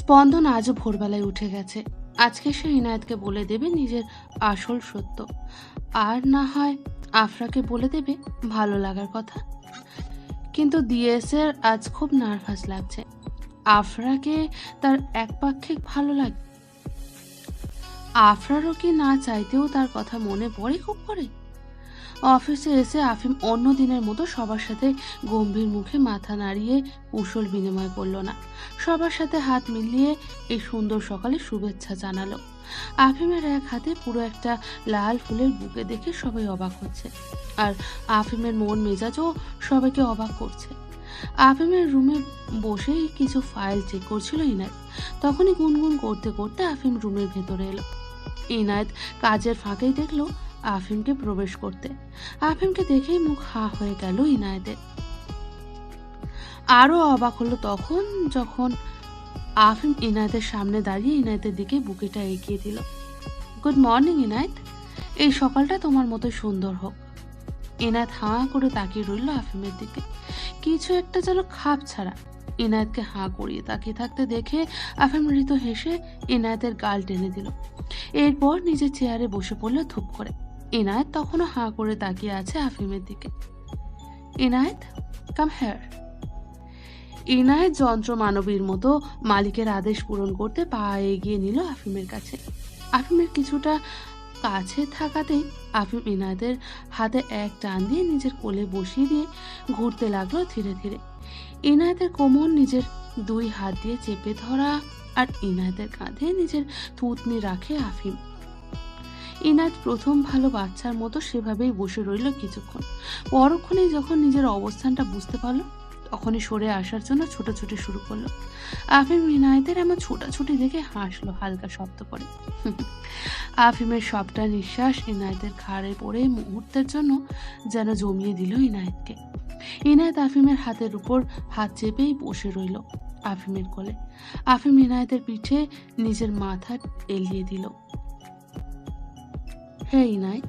স্পন্দন আজও ভোরবেলায় উঠে গেছে। আজকে সে ইনায়েতকে বলে দেবে নিজের আসল সত্য। আর না হয় আফরাকে বলে দেবে ভালো লাগার কথা। কিন্তু দিয়েসের আজ খুব নার্ভাস লাগছে। আফরাকে তার একপাক্ষিক ভালো লাগে। আফরারও কি না চাইতেও তার কথা মনে পড়ে খুব করে অফিসে এসে আফিম অন্য দিনের মতো সবার সাথে গম্ভীর মুখে মাথা নাড়িয়ে কুশল বিনিময় করল না। সবার সাথে হাত মিলিয়ে এই সুন্দর সকালে শুভেচ্ছা জানালো। আফিমের এক হাতে পুরো একটা লাল ফুলের বুকে দেখে সবাই অবাক হচ্ছে। আর আফিমের মন মেজাজও সবাইকে অবাক করছে। আফিমের রুমে বসেই কিছু ফাইল চেক করছিল ইনায়ত। তখনই গুনগুন করতে করতে আফিম রুমের ভেতরে এলো। ইনায়ত কাজের ফাঁকেই দেখল আফিমকে প্রবেশ করতে। আফিমকে দেখেই মুখ হা হয়ে গেল ইনায়েতের আরও অবাক হলো তখন যখন আফিম ইনায়েতের সামনে দাঁড়িয়ে ইনায়েতের দিকে বুকেটা এগিয়ে দিল। Good morning Inayat. এই সকালটা তোমার মতো সুন্দর হোক। ইনায়েত হাঁ করে তাকিয়ে রইল আফিমের দিকে। কিছু একটা যেন খাপ ছাড়া। ইনায়েতকে হাঁ করিয়ে তাকিয়ে থাকতে দেখে আফিম মৃত হেসে ইনায়েতের গাল টেনে দিল। এরপর নিজের চেয়ারে বসে পড়ল ধূপ করে। ইনায়েত তখনও হাঁ করে তাকিয়ে আছে আফিমের দিকে। এনায়েত কাম হেয়ার এনায়েত যন্ত্র মানবীর মতো মালিকের আদেশ পূরণ করতে পা এগিয়ে নিল আফিমের কাছে। আফিমের কিছুটা কাছে থাকাতেই আফিম ইনায়েতের হাতে এক টান দিয়ে নিজের কোলে বসিয়ে দিয়ে ঘুরতে লাগল ধীরে ধীরে। ইনায়েতের কোমর নিজের দুই হাত দিয়ে চেপে ধরা আর ইনায়েতের কাঁধে নিজের থুতনি রাখে আফিম ইনায়েত প্রথম ভালো বাচ্চার মতো সেভাবেই বসে রইল কিছুক্ষণ। পরক্ষণেই যখন নিজের অবস্থানটা বুঝতে পারল, তখনই সরে আসার জন্য ছোটাছুটি শুরু করল। আফিম ইনায়েতের এমন ছোটাছুটি দেখে হাসলো, হালকা শব্দ করে। আফিমের সবটা নিঃশ্বাস ইনায়েতের ঘাড়ে পড়ে মুহূর্তের জন্য যেন জমিয়ে দিল ইনায়েতকে। ইনায়েত আফিমের হাতের উপর হাত চেপেই বসে রইল আফিমের কোলে। আফিম ইনায়েতের পিঠে নিজের মাথা এলিয়ে দিল। হে ইনায়েত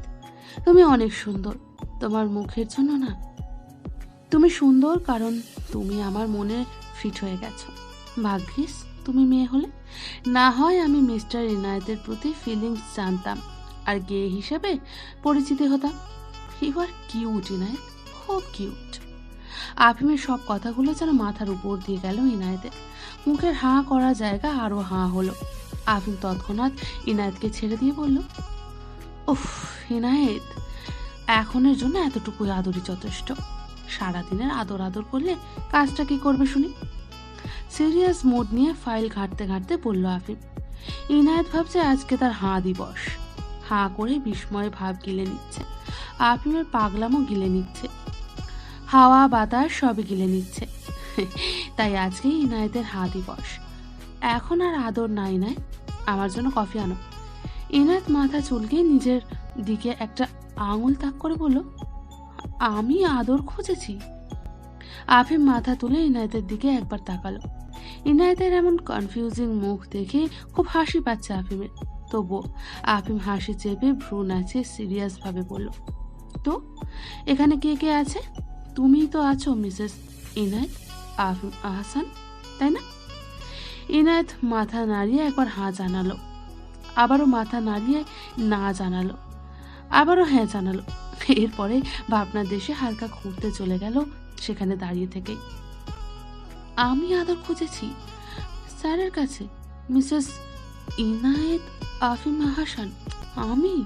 তুমি অনেক সুন্দর। তোমার মুখের জন্য না। তুমি সুন্দর কারণ তুমি আমার মনে ফিট হয়ে গেছো। ভাগ্যিস, তুমি মেয়ে হলে। না হয় আমি মিস্টার ইনায়েতের প্রতি ফিলিংস জানতাম আর গে হিসেবে পরিচিতি হতাম। ইউ আর কিউট ইনায়েত খুব কিউট আফিমের সব কথাগুলো যেন মাথার উপর দিয়ে গেল ইনায়েতের। মুখের হাঁ করা জায়গা আরও হাঁ হলো। আফিম তৎক্ষণাৎ ইনায়েতকে ছেড়ে দিয়ে বলল উফ, ইনায়েত, এখনের জন্য এতটুকুই আদরই যথেষ্ট। সারাদিনের আদর আদর করলে কাজটা কি করবে শুনি? সিরিয়াস মুড নিয়ে ফাইল ঘাঁটতে ঘাঁটতে বলল আফিম ইনায়েত ভাবছে আজকে তার হাঁ দিবস। হাঁ করে বিস্ময় ভাব গিলে নিচ্ছে। আফিমের পাগলামও গিলে নিচ্ছে। হাওয়া, বাতাস সবই গিলে নিচ্ছে। তাই আজকে ইনায়েতের হাঁ দিবস। এখন আর আদর নাই নাই। আমার জন্য কফি আনো। ইনায়েত মাথা চুলকে নিজের দিকে একটা আঙুল তাক করে বলল, আমি আদর খুঁজেছি। আফিম মাথা তুলে ইনায়েতের দিকে একবার তাকালো। ইনায়েতের এমন কনফিউজিং মুখ দেখে খুব হাসি পাচ্ছে আফিমের। তবুও আফিম হাসি চেপে ভ্রু নাচিয়ে সিরিয়াস ভাবে বলল, তো, এখানে কে কে আছে? তুমিই তো আছো, মিসেস ইনায়েত আফিম আহসান, তাই না? ইনায়েত মাথা নাড়িয়ে একবার হাঁ জানালো। আবারও মাথা নাড়িয়ে না জানালো। আবারও হ্যাঁ জানালো। এরপরে ভাবনার দেশে হালকা ঘুরতে চলে গেল সেখানে দাঁড়িয়ে থেকেই। আমি আদর খুঁজেছি স্যারের কাছে, মিসেস ইনায়েত আফিম হাসান আমি?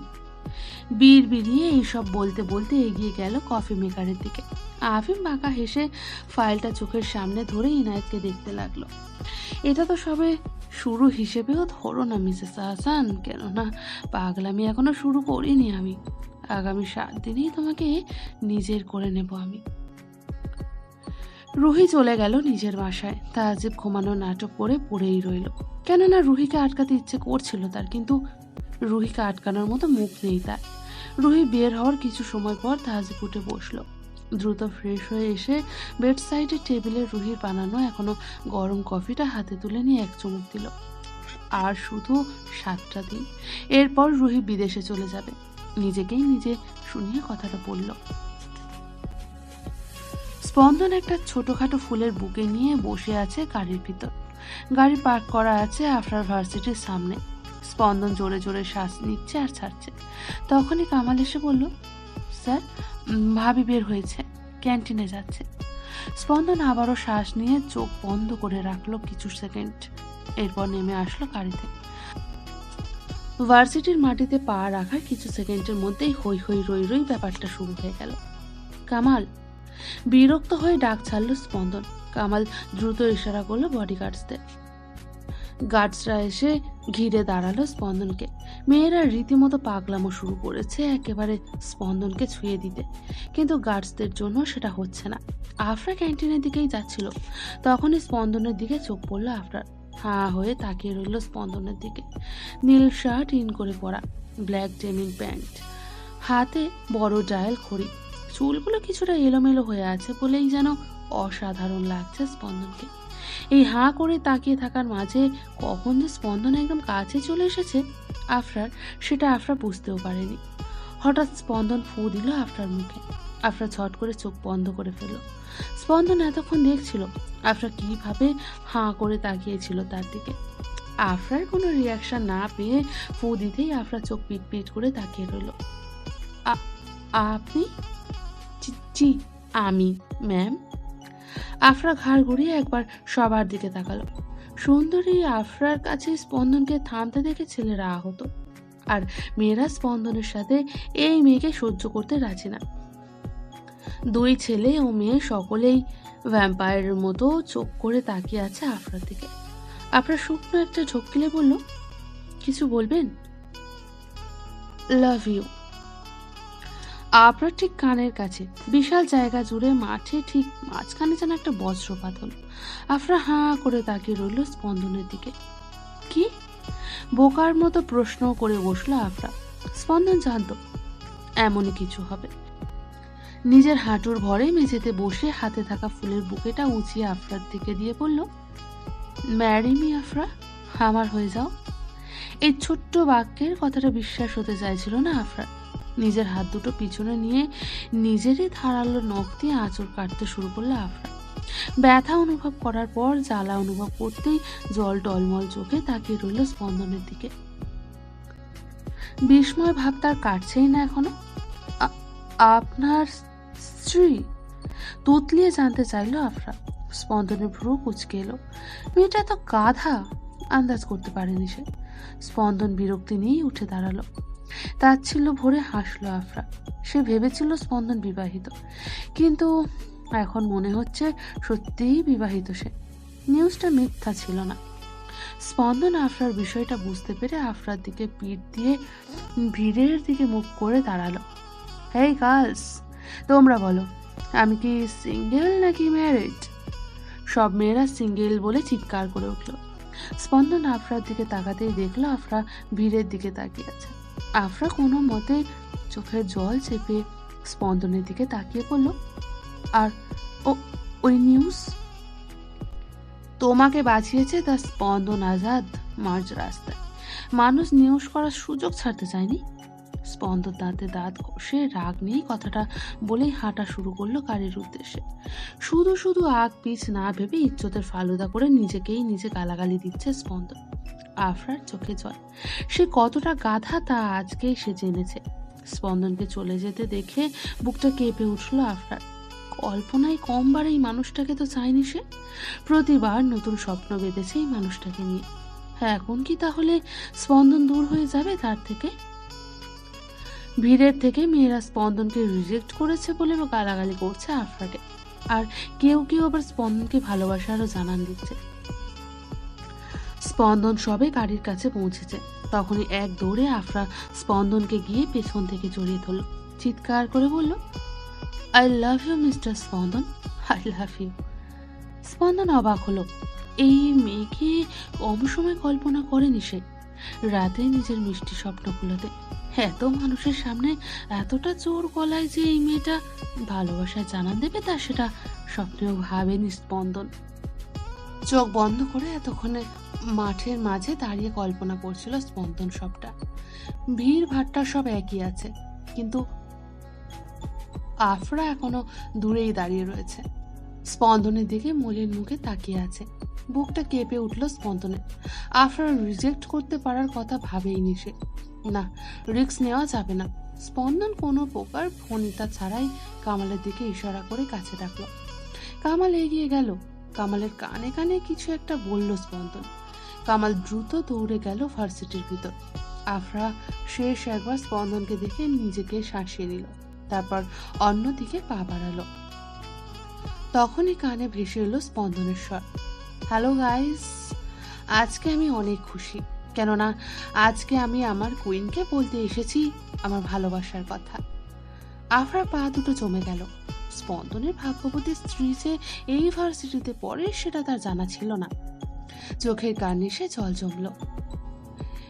বীর বিড়িয়ে এইসব বলতে বলতে এগিয়ে গেল কফি মেকারের দিকে। আফিম বাঁকা হেসে ফাইলটা চোখের সামনে ধরে ইনায়েতকে দেখতে লাগল। এটা তো সবে শুরু হিসেবেও ধরো না, মিসেস হাসান। কেননা পাগলামি এখনও শুরু করিনি আমি। আগামী সাত দিনেই তোমাকে নিজের করে নেব আমি। রুহি চলে গেল নিজের বাসায়। তাজিব ঘুমানো নাটক করে পড়েই রইল। কেননা রুহিকে আটকাতে ইচ্ছে করছিল তার, কিন্তু রুহিকে আটকানোর মতো মুখ নেই তার। রুহি বের হওয়ার কিছু সময় পর তাজিব উঠে বসল। দ্রুত ফ্রেশ হয়ে এসে বেড সাইডের টেবিলে রুহির বানানো এখনও গরম কফিটা হাতে তুলে নিয়ে এক চুমুক দিল। আর শুধু সাতটা দিন। এরপর রুহি বিদেশে চলে যাবে। নিজেকেই নিজে শুনিয়ে কথাটা বলল। স্পন্দন একটা ছোটখাটো ফুলের বুকে নিয়ে বসে আছে গাড়ির ভিতর। গাড়ি পার্ক করা আছে আফরার ভার্সিটির সামনে। স্পন্দন জোরে জোরে শ্বাস নিচ্ছে আর ছাড়ছে। তখনই কামাল এসে বলল, স্যার ভাবি বের হয়েছে, ক্যান্টিনে যাচ্ছে। স্পন্দন আবারও শ্বাস নিয়ে চোখ বন্ধ করে রাখল কিছু সেকেন্ড। এরপর নেমে আসলো গাড়িতে। ভার্সিটির মাটিতে পা রাখার কিছু সেকেন্ডের মধ্যেই হই হই রই রই ব্যাপারটা শুরু হয়ে গেল। কামাল, বিরক্ত হয়ে ডাক ছাড়ল স্পন্দন। কামাল দ্রুত ইশারা করল বডিগার্ডসদের গার্ডসরা এসে ঘিরে দাঁড়াল স্পন্দনকে। মেয়েরা রীতিমতো পাগলামো শুরু করেছে একেবারে স্পন্দনকে ছুঁয়ে দিতে। কিন্তু গার্ডসদের জন্য সেটা হচ্ছে না। আফরা ক্যান্টিনের দিকেই যাচ্ছিল। তখনই স্পন্দনের দিকে চোখ পড়ল আফরার। হাঁ হয়ে তাকিয়ে রইল স্পন্দনের দিকে। নীল শার্ট, ইন করে পরা, ব্ল্যাক ডেমিং প্যান্ট, হাতে বড় ডায়াল খড়ি। চুলগুলো কিছুটা এলোমেলো হয়ে আছে বলেই যেন অসাধারণ লাগছে স্পন্দনকে। এই হাঁ করে তাকিয়ে থাকার মাঝে কখন যে স্পন্দন একদম কাছে চলে এসেছে, আফরার সেটা আফরা বুঝতেও পারেনি। হঠাৎ স্পন্দন ফু দিল আফরার মুখে। আফরা ছট করে চোখ বন্ধ করে ফেলল। স্পন্দন এতক্ষণ দেখছিল আফরা কীভাবে হাঁ করে তাকিয়েছিল তার দিকে। আফরার কোনো রিয়াকশন না পেয়ে ফু দিতেই আফরা চোখ পিট করে তাকিয়ে রইল। আপনি? জি আমি ম্যাম আফরা ঘাড় ঘুরিয়ে একবার সবার দিকে তাকালো। সুন্দরী আফরার কাছে স্পন্দনকে থামতে দেখে ছেলেরা আহত। আর মেয়েরা স্পন্দনের সাথে এই মেয়েকে সহ্য করতে রাজি না। দুই ছেলে ও মেয়ে সকলেই ভ্যাম্পায়ারের মতো চোখ করে তাকিয়ে আছে আফরার দিকে। আফরা শুকনো একটা ঝক্কিলে বলল, কিছু বলবেন? লাভ ইউ আপনার ঠিক কানের কাছে বিশাল জায়গা জুড়ে মাঠে ঠিক মাঝখানে যেন একটা বজ্রপাত হলো আফরা হাঁ করে তাকিয়ে রইল স্পন্দনের দিকে। কি? বোকার মতো প্রশ্ন করে বসল আফরা। স্পন্দন জানত, এমনই কিছু হবে। নিজের হাঁটুর ভরে মেঝেতে বসে হাতে থাকা ফুলের বুকেটা উঁচিয়ে আফরার দিকে দিয়ে বলল, ম্যারি মি আফরা, আমার হয়ে যাও। এই ছোট্ট বাক্যের কথাটা বিশ্বাস হতে চাইছিল না আফরার নিজের হাত দুটো পিছনে নিয়ে নিজেরই ধারালো নখ দিয়ে আঁচড় কাটতে শুরু করল আফরা ব্যথা অনুভব করার পর জ্বালা অনুভব করতেই জল টলমল চোখে তাকিয়ে রইল স্পন্দনের দিকে। বিস্ময় ভাব তার কাটছেই না এখনও। আপনার স্ত্রী? তুতলিয়ে জানতে চাইলো আফরা স্পন্দনের ভ্রু কুচকে এলো। মেয়েটা তো গাধা, আন্দাজ করতে পারেনি সে। স্পন্দন বিরক্তি নিয়েই উঠে দাঁড়াল। তার ছিল ভরে হাসলো আফরা। সে ভেবেছিল স্পন্দন বিবাহিত। কিন্তু এখন মনে হচ্ছে সত্যিই বিবাহিত সে। নিউজটা মিথ্যা ছিল না। স্পন্দন আফরার বিষয়টা বুঝতে পেরে আফরার দিকে পিঠ দিয়ে ভিড়ের দিকে মুখ করে দাঁড়াল। হেই গার্লস, তোমরা বলো, আমি কি সিঙ্গেল নাকি ম্যারিড? সব মেয়েরা সিঙ্গেল বলে চিৎকার করে উঠল। স্পন্দন আফরার দিকে তাকাতেই দেখল আফরা ভিড়ের দিকে তাকিয়ে আছে। আফরা কোনো মতে চোখের জল চেপে স্পন্দনের দিকে তাকিয়ে পড়ল। আর ও, ওই নিউজ? তোমাকে বাঁচিয়েছে তার স্পন্দন আজাদ মার্জ রাস্তায়। মানুষ নিউজ করার সুযোগ ছাড়তে চায়নি। স্পন্দন দাঁতে দাঁত ঘষে রাগ নেই কথাটা বলেই হাঁটা শুরু করল গাড়ির উদ্দেশ্যে। শুধু শুধু আগ পিছ না ভেবে ইজ্জতের ফালুদা করে নিজেকেই নিজে গালাগালি দিচ্ছে স্পন্দন। আফরার চোখে জল। সে কতটা গাধা তা আজকেই সে জেনেছে। স্পন্দনকে চলে যেতে দেখে বুকটা কেঁপে উঠল আফরার। কল্পনায় কমবার এই মানুষটাকে তো চায়নি সে। প্রতিবার নতুন স্বপ্ন বেঁধেছে এই মানুষটাকে নিয়ে। এখন কি তাহলে স্পন্দন দূর হয়ে যাবে তার থেকে? ভিড়ের থেকে মেয়েরা স্পন্দনকে রিজেক্ট করেছে বলে গালাগালি করছে আফরাকে। আর কেউ কেউ আবার স্পন্দনকে ভালোবাসারও জানান দিচ্ছে। স্পন্দন সবে গাড়ির কাছে পৌঁছেছে। তখনই এক দৌড়ে আফরা স্পন্দনকে গিয়ে পেছন থেকে জড়িয়ে ধরল। চিৎকার করে বলল I love you mister Spandan. I love you Spandan অবাক হলো। এই মেয়েকে কম সময় কল্পনা করেনি সে। রাতে নিজের মিষ্টি স্বপ্নগুলোতে। এত মানুষের সামনে এতটা জোর গলায় যে এই মেয়েটা ভালোবাসায় জানান দেবে তা সেটা স্বপ্নেও ভাবেনি স্পন্দন। চোখ বন্ধ করে এতক্ষণে মাঠের মাঝে দাঁড়িয়ে কল্পনা করছিল স্পন্দন সবটা। ভিড় ভাট্টা সব একই আছে, কিন্তু আফরা এখনও দূরেই দাঁড়িয়ে রয়েছে। স্পন্দনের দিকে মলিন মুখে তাকিয়ে আছে। বুকটা কেঁপে উঠল স্পন্দনে আফরা রিজেক্ট করতে পারার কথা ভাবেইনি সে। না, রিস্ক নেওয়া যাবে না। স্পন্দন কোনো প্রকার ফণিতা ছাড়াই কামালের দিকে ইশারা করে কাছে ডাকলো। কামাল এগিয়ে গেল। কামালের কানে কানে কিছু একটা বলল স্পন্দন। কামাল দ্রুত দৌড়ে গেল ভার্সিটির ভিতর। আফরা শেষ একবার স্পন্দনকে দেখে নিজেকে শাসিয়ে নিল, তারপর অন্যদিকে পা বাড়ালো। তখনই কানে ভেসে এলো স্পন্দনের স্বর। হ্যালো গাইস আজকে আমি অনেক খুশি, কেননা আজকে আমি আমার কুইনকে বলতে এসেছি আমার ভালোবাসার কথা। আফরার পা দুটো জমে গেল। স্পন্দনের ভাগ্যবতী স্ত্রী যে এই ভার্সিটিতে পড়ে সেটা তার জানা ছিল না। চোখের কার্নিশে জল জমল।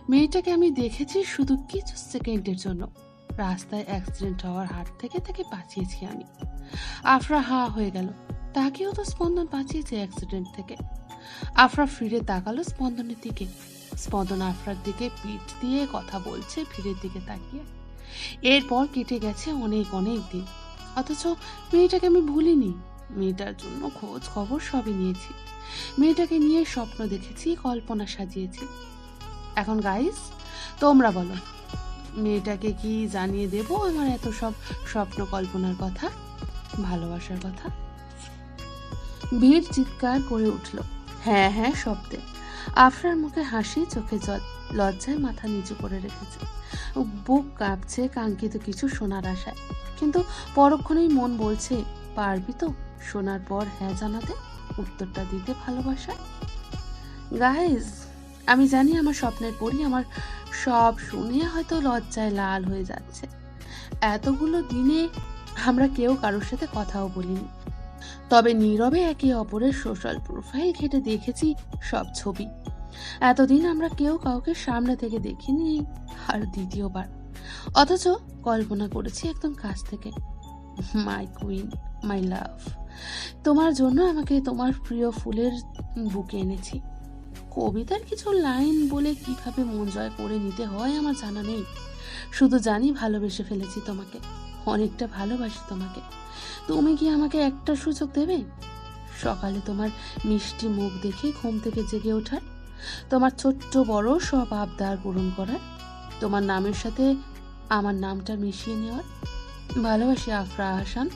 মেয়েটাকে আমি দেখেছি শুধু কিছু সেকেন্ডের জন্য। রাস্তায় অ্যাক্সিডেন্ট হওয়ার হাত থেকে তাকে বাঁচিয়েছি আমি। আফরা হা হয়ে গেল। তাকেও তো স্পন্দন বাঁচিয়েছে অ্যাক্সিডেন্ট থেকে। আফরা ফিরে তাকালো স্পন্দনের দিকে। স্পন্দন আফরার দিকে পিঠ দিয়ে কথা বলছে ফিরের দিকে তাকিয়ে। এরপর কেটে গেছে অনেক অনেক দিন। অথচ মেয়েটাকে আমি ভুলিনি। মেয়েটার জন্য খোঁজ খবর সবই নিয়েছি। মেয়েটাকে নিয়ে স্বপ্ন দেখেছি, কল্পনা সাজিয়েছি। এখন গাইস তোমরা বলো, মেয়েটাকে কি জানিয়ে দেব আমার এত সব স্বপ্ন কল্পনার কথা, ভালোবাসার কথা? ভিড় চিৎকার করে উঠল। হ্যাঁ হ্যাঁ শব্দে। আফরার মুখে হাসি, চোখে জল, লজ্জায় মাথা নিচু করে রেখেছে। বুক কাঁপছে, কাঙ্ক্ষিত কিছু শোনার আশায়। কিন্তু পরক্ষণেই মন বলছে, পারবি তো? শোনার পর হ্যাঁ জানাতে, উত্তরটা দিতে ভালোবাসা। গাইজ আমি জানি আমার স্বপ্নের পরই আমার সব শুনিয়ে হয়তো লজ্জায় লাল হয়ে যাচ্ছে। এতগুলো দিনে আমরা কেউ কারোর সাথে কথাও বলিনি। তবে নীরবে একে অপরের সোশ্যাল প্রোফাইল ঘেটে দেখেছি সব ছবি। এতদিন আমরা কেউ কাউকে সামনে থেকে দেখিনি আর দ্বিতীয়বার। অথচ কল্পনা করেছি একদম কাছ থেকে। মাই কুইন মাই লাভ তোমার জন্য আমাকে তোমার প্রিয় ফুলের বুকে এনেছি। কবিতার কিছু লাইন বলে কীভাবে মন জয় করে নিতে হয় আমার জানা নেই। শুধু জানি ভালোবেসে ফেলেছি তোমাকে, অনেকটা ভালোবাসি তোমাকে। তুমি কি আমাকে একটা সুযোগ দেবে? সকালে তোমার মিষ্টি মুখ দেখে ঘুম থেকে জেগে ওঠার, তোমার ছোট্ট বড় সব আবদার পূরণ করার, তোমার নামের সাথে আমার নামটা মিশিয়ে নেওয়ার। ভালোবাসি আফরা আহসান।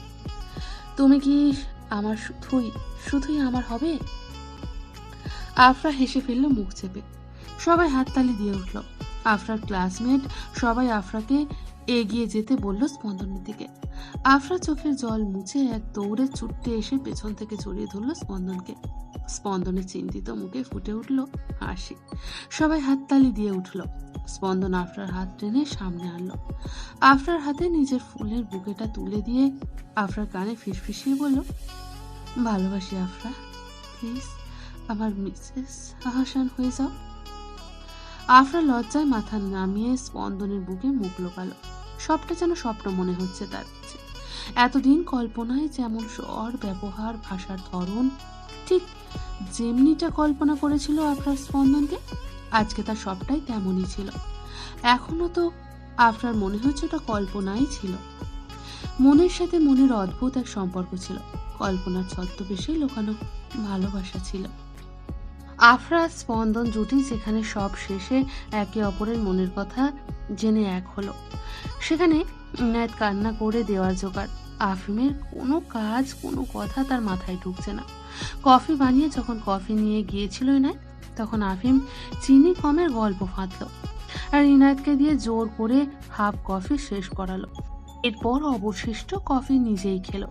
তুমি কি আমার শুধুই শুধুই আমার হবে? আফরা হেসে ফেলল মুখ চেপে। সবাই হাততালি দিয়ে উঠল। আফরার ক্লাসমেট সবাই আফরাকে এগিয়ে যেতে বলল স্পন্দনের দিকে। আফরা চোখের জল মুছে এক দৌড়ে ছুটতে এসে পেছন থেকে জড়িয়ে ধরল স্পন্দনকে। স্পন্দনের চিন্তিত মুখে ফুটে উঠল হাসি। সবাই হাততালি দিয়ে উঠল। স্পন্দন আফরার হাত টেনে সামনে আনলো। আফরার হাতে নিজের ফুলের বুকেটা তুলে দিয়ে আফরার কানে ফিসফিসিয়ে বলল, ভালোবাসি আফরা প্লিজ আমার মিসেস আহাসান হয়ে যাও। আফরা লজ্জায় মাথা নামিয়ে স্পন্দনের বুকে মুখ লোকালো। সবটা যেন স্বপ্ন মনে হচ্ছে তার কাছে। এতদিন কল্পনায় যেমন স্বর, ব্যবহার, ভাষার ধরন ঠিক যেমনিটা কল্পনা করেছিল আফরার স্পন্দনকে, আজকে তার সবটাই তেমনই ছিল। এখনও তো আফরার মনে হচ্ছে ওটা কল্পনাই ছিল। মনের সাথে মনের অদ্ভুত এক সম্পর্ক ছিল। কল্পনার ছদ্মবেশে লোকানো ভালোবাসা ছিল। আফরা, স্পন্দন জুটি যেখানে সব শেষে একে অপরের মনের কথা জেনে এক হলো। সেখানে কান্না করে দেওয়ার জোগাড়। আফিমের কোনো কাজ, কোনো কথা তার মাথায় ঢুকছে না। কফি বানিয়ে যখন কফি নিয়ে গিয়েছিল ইনায়েত, তখন আফিম চিনি কমের গল্প ফাঁদল। আর ইনায়েতকে দিয়ে জোর করে হাফ কফি শেষ করালো। এরপর অবশিষ্ট কফি নিজেই খেলো।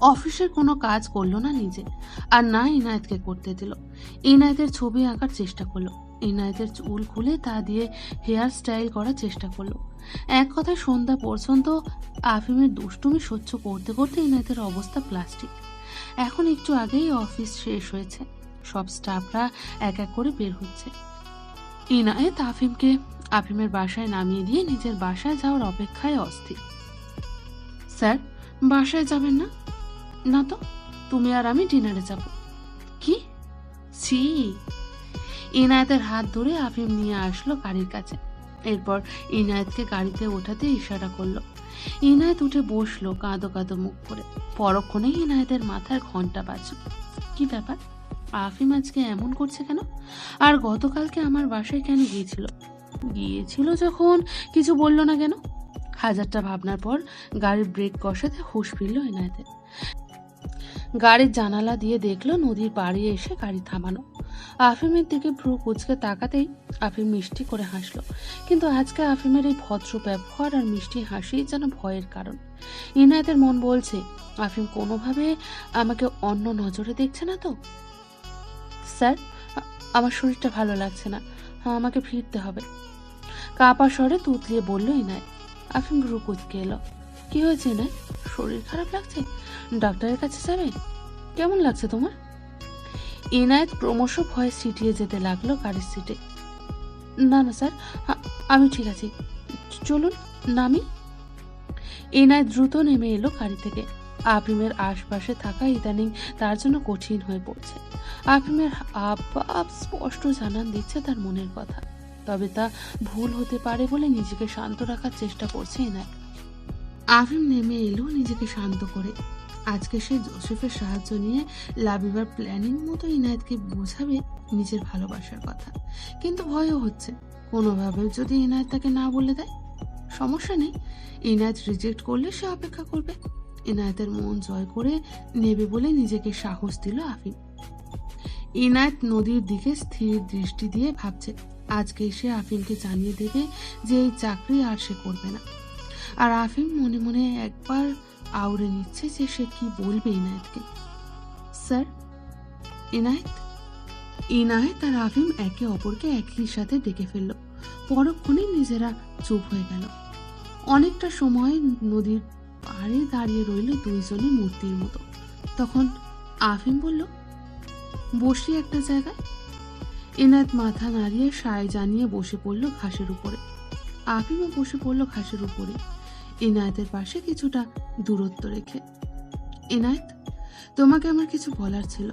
অফিসের কোনো কাজ করল না নিজে, আর না ইনায়েতকে করতে দিল। ইনায়েতের ছবি আঁকার চেষ্টা করল। ইনায়েতের চুল খুলে তা দিয়ে হেয়ার স্টাইল করার চেষ্টা করল। এক কথায় সন্ধ্যা পর্যন্ত আফিমের দুষ্টুমি সহ্য করতে করতে ইনায়েতের অবস্থা প্লাস্টিক। এখন একটু আগেই অফিস শেষ হয়েছে। সব স্টাফরা এক এক করে বের হচ্ছে। ইনায়েত আফিমকে আফিমের বাসায় নামিয়ে দিয়ে নিজের বাসায় যাওয়ার অপেক্ষায় অস্থির। স্যার, বাসায় যাবেন না? না তো, তুমি আর আমি ডিনারে যাব। কি? ছি। ইনায়েতের হাত ধরে আফিম নিয়ে আসলো গাড়ির কাছে। এরপর ইনায়েতকে গাড়িতে ওঠাতে ইশারা করল। ইনায়েত উঠে বসল কাঁদো কাঁদো মুখ করে। পরক্ষণেই ইনায়েতের মাথার ঘণ্টা বাজল। কি ব্যাপার? আফিম আজকে এমন করছে কেন? আর গতকালকে আমার বাসায় কেন গিয়েছিল? গিয়েছিল যখন কিছু বলল না কেন? হাজারটা ভাবনার পর গাড়ির ব্রেক কষাতে হুঁশ ফিরল এনায়েতের। গাড়ির জানালা দিয়ে দেখল নদীর পাড়ে এসে গাড়ি থামানো। আফিমের দিকে ভ্রু কুচকে তাকাতেই আফিম মিষ্টি করে হাসলো। কিন্তু আজকে আফিমের এই ভদ্র ব্যবহার আর মিষ্টি হাসি যেন ভয়ের কারণ। ইনায়েতের মন বলছে, আফিম কোনোভাবে আমাকে অন্য নজরে দেখছে না তো? স্যার, আমার শরীরটা ভালো লাগছে না। হ্যাঁ আমাকে ফিরতে হবে। কাপা স্বরে তুতলিয়ে বলল ইনায় আফিম ভ্রু কুচকে এলো। কি হয়েছে না শরীর খারাপ লাগছে? ডাক্তারের কাছে যাবে কেমন লাগছে তোমার? ইনায়েত ক্রমশ ভয়ে সিটিয়ে যেতে লাগল গাড়ির সিটে। না না, স্যার আমি ঠিক আছি। চলুন, নামি। ইনায়েত দ্রুত নেমে এলো গাড়ি থেকে। আফিমের আশপাশে থাকা ইদানিং তার জন্য কঠিন হয়ে পড়ছে। আফিমের আপ স্পষ্ট জানান দিচ্ছে তার মনের কথা। তবে তা ভুল হতে পারে বলে নিজেকে শান্ত রাখার চেষ্টা করছে ইনায়েত। আফিম নেমে এলো নিজেকে শান্ত করে। আজকে সে জোসেফের সাহায্য নিয়ে লাবিবার প্ল্যানিং মতো ইনায়েতকে বোঝাবে নিজের ভালোবাসার কথা। কিন্তু ভয়ও হচ্ছে। কোনোভাবে যদি ইনায়েত তাকে না বলে দেয়, সমস্যা নেই। ইনায়েত রিজেক্ট করলে সে অপেক্ষা করবে। ইনায়েতের মন জয় করে নেবে বলে নিজেকে সাহস দিল আফিম ইনায়েত নদীর দিকে স্থির দৃষ্টি দিয়ে ভাবছে, আজকে সে আফিমকে জানিয়ে দেবে যে এই চাকরি আর সে করবে না। আর আফিম মনে মনে একবার আউড়ে নিচ্ছে যে সে কি বলবে ইনায়েতকে? স্যার, ইনায়েত? ইনায়েত আর আফিম একে অপরকে একই সাথে ডেকে ফেলল। পরক্ষণে নিজেরা চুপ হয়ে গেল। অনেকটা সময় নদীর পাড়ে দাঁড়িয়ে রইল দুইজনে মূর্তির মতো। তখন আফিম বলল, বসি একটা জায়গায়। ইনায়েত মাথা নাড়িয়ে সায় জানিয়ে বসে পড়ল ঘাসের উপরে। আফিমও বসে পড়ল ঘাসের উপরে। ইনায়েতের পাশে কিছুটা দূরত্ব রেখে। ইনায়েত, তোমাকে আমার কিছু বলার ছিল।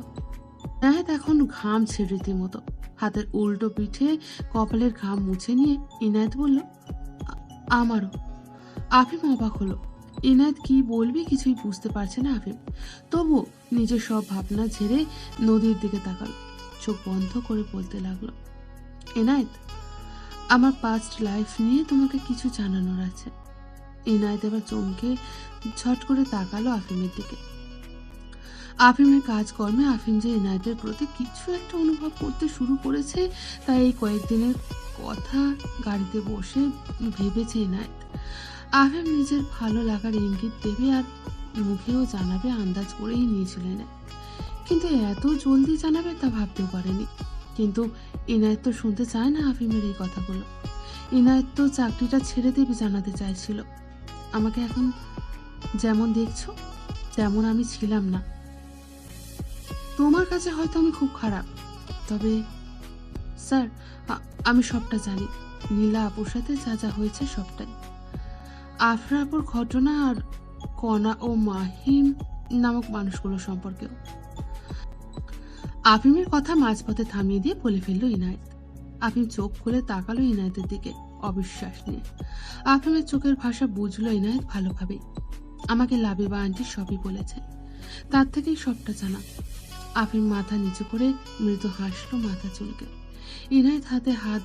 ইনায়েত এখন ঘাম ছেড়ে রীতিমতো হাতের উল্টো পিঠে কপালের ঘাম মুছে নিয়ে ইনায়েত বলল, আমারও। আফিম অবাক হলো। ইনায়েত কি বলবি কিছুই বুঝতে পারছে না আফিম। তবু নিজের সব ভাবনা ঝেড়ে নদীর দিকে তাকালো। চোখ বন্ধ করে বলতে লাগল এনায়েত আমার পাস্ট লাইফ নিয়ে তোমাকে কিছু জানানোর আছে। ইনায়েত এবার চমকে ঝট করে তাকালো আফিমের দিকে। আফিমের কাজকর্মে আফিম যে ইনায়েতের প্রতি কিছু একটা অনুভব করতে শুরু করেছে, তাই এই কয়েকদিনের কথা গাড়িতে বসে ভেবেছে ইনায়েত আফিম নিজের ভালো লাগার ইঙ্গিত দেবে আর মুখেও জানাবে, আন্দাজ করেই নিয়েছিলেন কিন্তু এত জলদি জানাবে তা ভাবতেও পারেনি। কিন্তু এনায়েত তো শুনতে চায় না আফিমের এই কথাগুলো। এনায়েত তো চাকরিটা ছেড়ে দেবে জানাতে চাইছিল। আমাকে এখন যেমন দেখছ, তেমন আমি ছিলাম না। তোমার কাছে হয়তো আমি খুব খারাপ, তবে স্যার আমি সবটা জানি। নীলা আপুর সাথে যা যা হয়েছে সবটাই। আফরা আপুর ঘটনা আর কণা ও মাহিম নামক মানুষগুলো সম্পর্কেও। আফিমের কথা মাঝপথে থামিয়ে দিয়ে বলে ফেলল ইনায়েত। আফিম চোখ খুলে তাকালো ইনায়েতের দিকে। অবিশ্বাস নিয়ে আফিমের চোখের ভাষা বুঝলো ইনায়েত ভালোভাবেই আমাকে লাবিবা আন্টি সবই বলেছে। তার থেকেই সবটা জানা। আফিম মাথা নিচু করে মৃদু হাসলো মাথা চুলকে। ইনায়েত হাতে হাত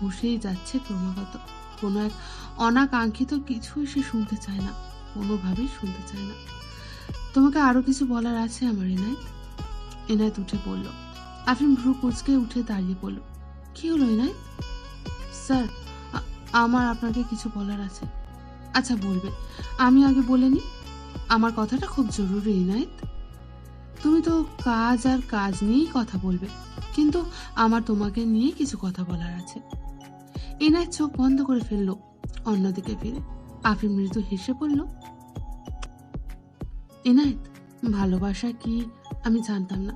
ঘষেই যাচ্ছে ক্রমাগত। কোনো এক অনাকাঙ্ক্ষিত কিছুই সে শুনতে চায় না, কোনোভাবেই শুনতে চায় না। তোমাকে আরও কিছু বলার আছে আমার ইনায়েত? এনায়েত উঠে পড়ল। আফিম ভ্রু কুচকে উঠে দাঁড়িয়ে পড়ল। কি হলো এনায়েত স্যার আমার আপনাকে কিছু বলার আছে। আচ্ছা বলবে আমি আগে বলিনি আমার কথাটা খুব জরুরি ইনায়েত তুমি তো কাজ আর কাজ নিয়েই কথা বলবে, কিন্তু আমার তোমাকে নিয়ে কিছু কথা বলার আছে। ইনায়েত চোখ বন্ধ করে ফেলল, অন্যদিকে ফিরে। আফিম মৃদু হেসে বলল ইনায়েত ভালোবাসা কি? আমি জানতাম না।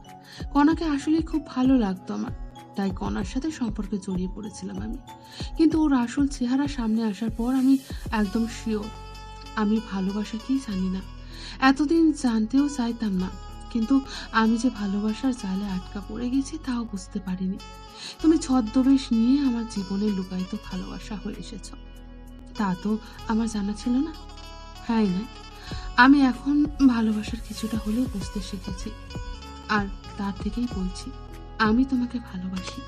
কণাকে আসলে খুব ভালো লাগতো আমার। তাই কণার সাথে সম্পর্কে জড়িয়ে পড়েছিলাম আমি। কিন্তু ওর আসল চেহারা সামনে আসার পর আমি একদম শিওর। আমি ভালোবাসা কি জানি না। এতদিন জানতেও চাইতাম না। কিন্তু আমি যে ভালোবাসার জালে আটকা পড়ে গেছি তাও বুঝতে পারিনি। তুমি ছদ্মবেশ নিয়ে আমার জীবনে লুকায়িত ভালোবাসা হয়ে এসেছ। তা তো আমার জানা ছিল না। হ্যাঁ না আমি এখন ভালোবাসার কিছুটা হলেও বুঝতে শিখেছি। আর তার থেকেই বলছি। আমি তোমাকে ভালোবাসি।